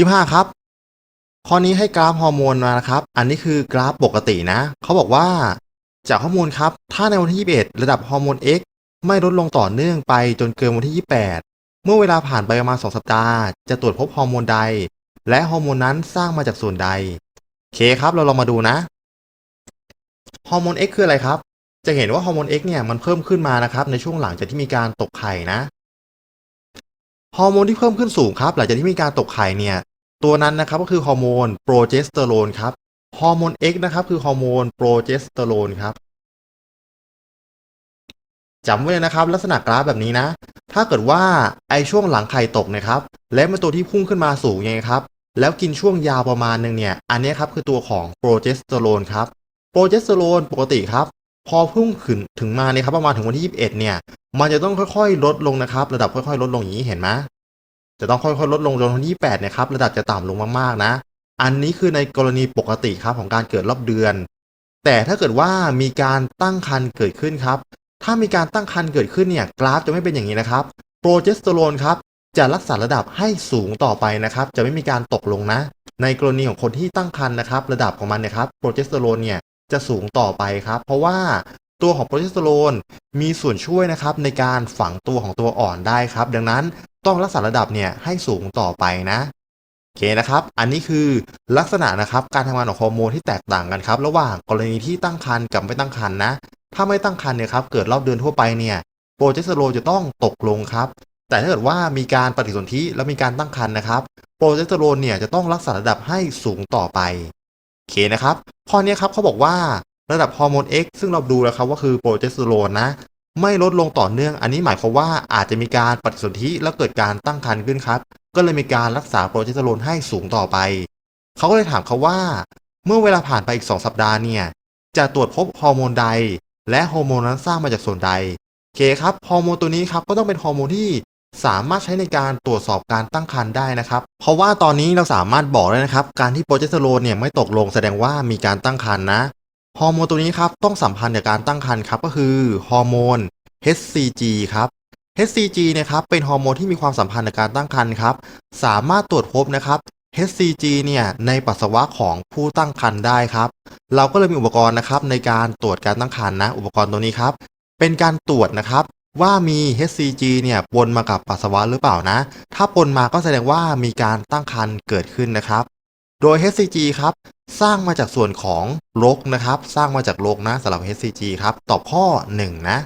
ยี่ห้าครับ ข้อนี้ให้กราฟฮอร์โมนมานะครับ อันนี้คือกราฟปกตินะ เขาบอกว่า จากข้อมูลครับ ถ้าในวันที่ 21 ระดับฮอร์โมน X ไม่ลดลงต่อเนื่องไปจนเกินวันที่ 28 เมื่อเวลาผ่านไปประมาณ 2 สัปดาห์ จะตรวจพบฮอร์โมนใด และฮอร์โมนนั้นสร้างมาจากส่วนใดเคครับ เราลองมาดูนะ ฮอร์โมน X คืออะไรครับ จะเห็นว่าฮอร์โมน X เนี่ยมันเพิ่มขึ้นมานะครับ ในช่วงหลังจากที่มีการตกไข่นะ ฮอร์โมนที่เพิ่มขึ้นสูงครับ หลังจากที่มีการตกไข่เนี่ย ตัวนั้นนะครับก็คือฮอร์โมนโปรเจสเตอโรนครับฮอร์โมน X นะครับคือฮอร์โมนโปรเจสเตอโรนครับจำไว้เลยนะครับ ลักษณะกราฟแบบนี้นะ ถ้าเกิดว่าไอช่วงหลังไข่ตกนะครับและเป็นตัวที่พุ่งขึ้นมาสูงยังไงครับ แล้วกินช่วงยาวประมาณหนึ่งเนี่ย อันนี้ครับคือตัวของโปรเจสเตอโรนครับโปรเจสเตอโรนปกติครับ พอพุ่งขึ้นถึงมาเนี่ยครับประมาณถึงวันที่ 21 เนี่ย มันจะต้องค่อยๆ ลดลงนะครับ ระดับค่อยๆ ลดลงอย่างนี้เห็นไหม จะต้องค่อยๆลดลงจนวันที่8เนี่ยครับระดับจะต่ำลงมากๆนะ อันนี้คือในกรณีปกติครับของการเกิดรอบเดือน แต่ถ้าเกิดว่ามีการตั้งครรภ์เกิดขึ้นครับ ถ้ามีการตั้งครรภ์เกิดขึ้นเนี่ยกราฟจะไม่เป็นอย่างนี้นะครับ โปรเจสเตอโรนครับจะรักษาระดับให้สูงต่อไปนะครับ จะไม่มีการตกลงนะ ในกรณีของคนที่ตั้งครรภ์นะครับ ระดับของมันเนี่ยครับโปรเจสเตอโรนเนี่ยจะสูงต่อไปครับ เพราะว่าตัวของโปรเจสเตอโรนมีส่วนช่วยนะครับในการฝังตัวของตัวอ่อนได้ครับ ดังนั้น ต้องรักษาระดับเนี่ยให้สูงต่อไปนะโอเคนะครับ อันนี้คือลักษณะนะครับการทำงานของฮอร์โมนที่แตกต่างกันครับ ระหว่างกรณีที่ตั้งครรภ์กับไม่ตั้งครรภ์นะ ถ้าไม่ตั้งครรภ์เนี่ยครับเกิดรอบเดือนทั่วไปเนี่ยโปรเจสเตอโรนจะต้องตกลงครับแต่ถ้าเกิดว่ามีการปฏิสนธิแล้วมีการตั้งครรภ์นะครับ โปรเจสเตอโรนเนี่ยจะต้องรักษาระดับให้สูงต่อไปโอเคนะครับข้อนี้ครับเขาบอกว่าระดับฮอร์โมน X ซึ่งเราดูแล้วครับว่าคือโปรเจสเตอโรนนะ ไม่ลดลงต่อเนื่อง อันนี้หมายความว่าอาจจะมีการปฏิสนธิแล้วเกิดการตั้งครรภ์ขึ้นครับ ก็เลยมีการรักษาโปรเจสเตอโรนให้สูงต่อไป เขาก็เลยถามเขาว่า เมื่อเวลาผ่านไปอีก 2 สัปดาห์เนี่ย จะตรวจพบฮอร์โมนใด และฮอร์โมนนั้นสร้างมาจากส่วนใดเคครับ ฮอร์โมนตัวนี้ครับก็ต้องเป็นฮอร์โมนที่สามารถใช้ในการตรวจสอบการตั้งครรภ์ได้นะครับ เพราะว่าตอนนี้เราสามารถบอกได้นะครับ การที่โปรเจสเตอโรนเนี่ยไม่ตกลงแสดงว่ามีการตั้งครรภ์นะ ฮอร์โมนตัวนี้ครับต้องสัมพันธ์กับการตั้งครรภ์ครับก็คือฮอร์โมน HCG ครับ HCG เนะครับเป็นฮอร์โมนที่มีความสัมพันธ์กับการตั้งครรภ์ครับ สามารถตรวจพบนะครับ HCG เนี่ยในปัสสาวะของผู้ตั้งครรภ์ได้ครับ เราก็เลยมีอุปกรณ์นะครับในการตรวจการตั้งครรภ์นะ อุปกรณ์ตัวนี้ครับ เป็นการตรวจนะครับว่ามี HCG เนี่ยปนมากับปัสสาวะหรือเปล่านะ ถ้าปนมาก็แสดงว่ามีการตั้งครรภ์เกิดขึ้นนะครับ โดย HCG ครับสร้างมาจากส่วนของรกนะครับ สร้างมาจากรกนะสำหรับ HCG ครับ ตอบข้อ 1 นะ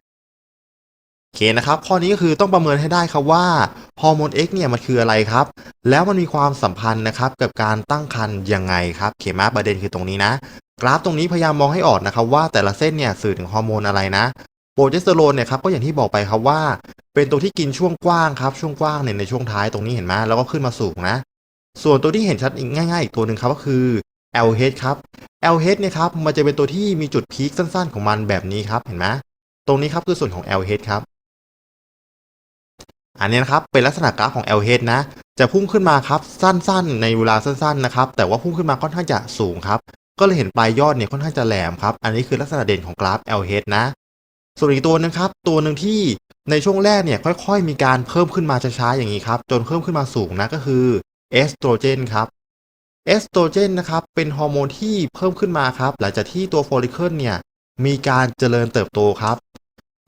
โอเคนะครับข้อนี้ก็คือต้องประเมินให้ได้ครับว่าฮอร์โมน X เนี่ยมันคืออะไรครับ แล้วมันมีความสัมพันธ์นะครับกับการตั้งครรภ์ยังไงครับเคมาประเด็นคือตรงนี้นะ กราฟตรงนี้พยายามมองให้ออกนะครับว่าแต่ละเส้นเนี่ยสื่อถึงฮอร์โมนอะไรนะโปรเจสเตอโรนเนี่ยครับก็อย่างที่บอกไปครับว่า เป็นตัวที่กินช่วงกว้างครับช่วงกว้างเนี่ยในช่วงท้ายตรงนี้เห็นไหมแล้วก็ขึ้นมาสูงนะ ส่วนตัวที่เห็นชัดอีกง่ายๆอีกตัวหนึ่งครับก็คือ LH ครับ LH เนี่ยครับมันจะเป็นตัวที่มีจุดพีคสั้นๆ ของมันแบบนี้ครับเห็นไหมตรงนี้ครับคือส่วนของ LH ครับ อันนี้นะครับเป็นลักษณะกราฟของ LH นะ จะพุ่งขึ้นมาครับสั้นๆ ในเวลาสั้นๆนะครับแต่ว่าพุ่งขึ้นมาค่อนข้างจะสูงครับก็เลยเห็นปลายยอดเนี่ยค่อนข้างจะแหลมครับอันนี้คือลักษณะเด่นของกราฟ LH นะ ส่วนอีกตัวนึงครับตัวหนึ่งที่ในช่วงแรกเนี่ยค่อยๆ มีการเพิ่มขึ้นมาช้าๆอย่างนี้ครับจนเพิ่มขึ้นมาสูงนะก็คือเอสโตรเจนครับเอสโตรเจนนะครับเป็นฮอร์โมนที่เพิ่มขึ้นมาครับหลังจากที่ตัวโฟลิเคิลเนี่ยมีการเจริญเติบโตครับ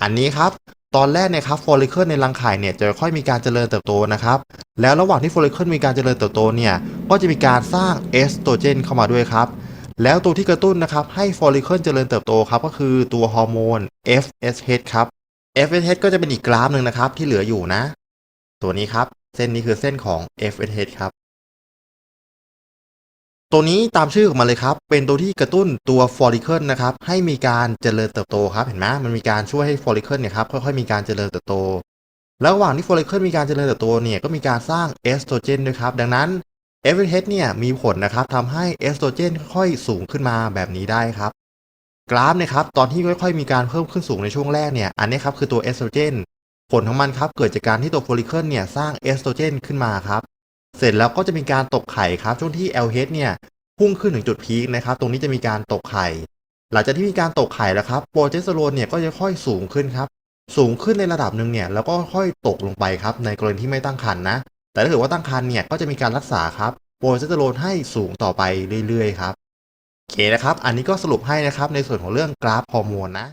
อันนี้ครับ ตอนแรกเนี่ยครับโฟลิเคิลในรังไข่เนี่ยจะค่อยมีการเจริญเติบโตนะครับ แล้วระหว่างที่โฟลิเคิลมีการเจริญเติบโตเนี่ยก็จะมีการสร้างเอสโตรเจนเข้ามาด้วยครับ แล้วตัวที่กระตุ้นนะครับให้โฟลิเคิลเจริญเติบโตครับก็คือตัวฮอร์โมน FSH ครับ FSH ก็จะเป็นอีกกราฟหนึ่งนะครับที่เหลืออยู่นะ ตัวนี้ครับ เส้นนี้คือเส้นของ FSH ครับ ตัวนี้ตามชื่อของมันเลยครับ เป็นตัวที่กระตุ้นตัวฟอลิเคิลนะครับ ให้มีการเจริญเติบโตครับ เห็นไหมมันมีการช่วยให้ฟอลิเคิลเนี่ยครับค่อยๆมีการเจริญเติบโตแล้วระหว่างที่ฟอลิเคิลมีการเจริญเติบโตเนี่ยก็มีการสร้างเอสโตรเจนด้วยครับ ดังนั้น FSH เนี่ยมีผลนะครับทำให้เอสโตรเจนค่อยสูงขึ้นมาแบบนี้ได้ครับ กราฟนะครับตอนที่ค่อยๆมีการเพิ่มขึ้นสูงในช่วงแรกเนี่ยอันนี้ครับคือตัวเอสโตรเจนผลของมันครับเกิดจากการที่ตัวโฟลิเคิลเนี่ยสร้างเอสโตรเจนขึ้นมาครับ เสร็จแล้วก็จะมีการตกไข่ครับช่วงที่ LH เนี่ยพุ่งขึ้นถึงจุดพีคนะครับตรงนี้จะมีการตกไข่ หลังจากที่มีการตกไข่แล้วครับโปรเจสเตอโรนเนี่ยก็จะค่อยสูงขึ้นครับสูงขึ้นในระดับหนึ่งเนี่ยแล้วก็ค่อยตกลงไปครับในกรณีที่ไม่ตั้งครรภ์นะ แต่ถ้าเกิดว่าตั้งครรภ์เนี่ยก็จะมีการรักษาครับโปรเจสเตอโรนให้สูงต่อไปเรื่อยๆครับโอเคนะครับ อันนี้ก็สรุปให้นะครับในส่วนของเรื่องกราฟฮอร์โมนนะ